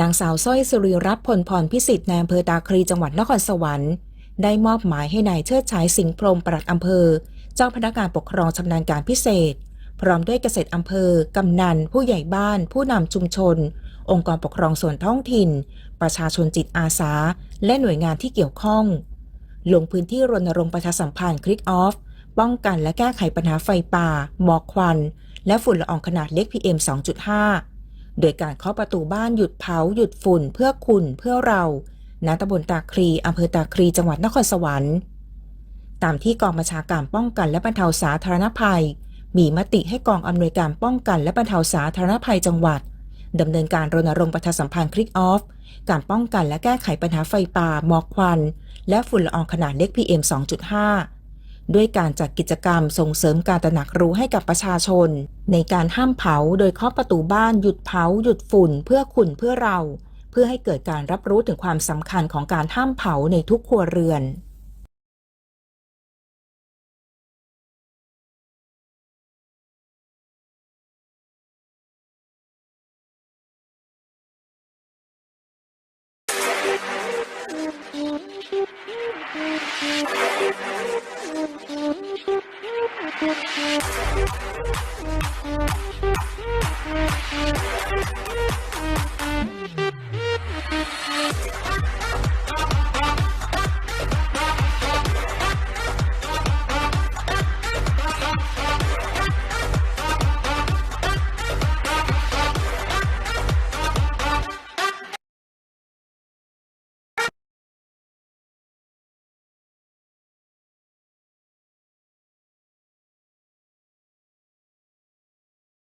นางสาวสร้อยสุริรัตน์พลพรพิสิทธิ์ในอำเภอตาคลีจังหวัดนครสวรรค์ ได้มอบหมายให้นายเชิดฉายสิงห์พรมปลัดอำเภอ เจ้าพนักงานปกครองชำนาญการพิเศษ พร้อมด้วยเกษตรอำเภอ กำนัน ผู้ใหญ่บ้าน ผู้นำชุมชน องค์กรปกครองส่วนท้องถิ่น ประชาชนจิตอาสา และหน่วยงานที่เกี่ยวข้อง ลงพื้นที่รณรงค์ประชาสัมพันธ์คลิกออฟป้องกันและแก้ไขปัญหาไฟป่า หมอกควัน และฝุ่นละอองขนาดเล็ก PM 2.5 โดยการเคาะประตูบ้านหยุดเผาหยุดฝุ่นเพื่อคุณเพื่อเรา ณ ตำบลตาคลีอำเภอตาคลีจังหวัดนครสวรรค์ ตามที่กองบัญชาการป้องกันและบรรเทาสาธารณภัย มีมติให้กองอำนวยการป้องกันและบรรเทาสาธารณภัยจังหวัดดำเนินการรณรงค์ประชาสัมพันธ์คลิกออฟ การป้องกันและแก้ไขปัญหาไฟป่าหมอกควัน และฝุ่นละอองขนาดเล็ก PM 2.5 ด้วยการจัดกิจกรรมส่งเสริมการตระหนักรู้ให้กับประชาชน ในการห้ามเผาโดยเคาะประตูบ้านหยุดเผา หยุดฝุ่น เพื่อคุณเพื่อเรา เพื่อให้เกิดการรับรู้ถึงความสำคัญของการห้ามเผาในทุกครัวเรือน Thank you.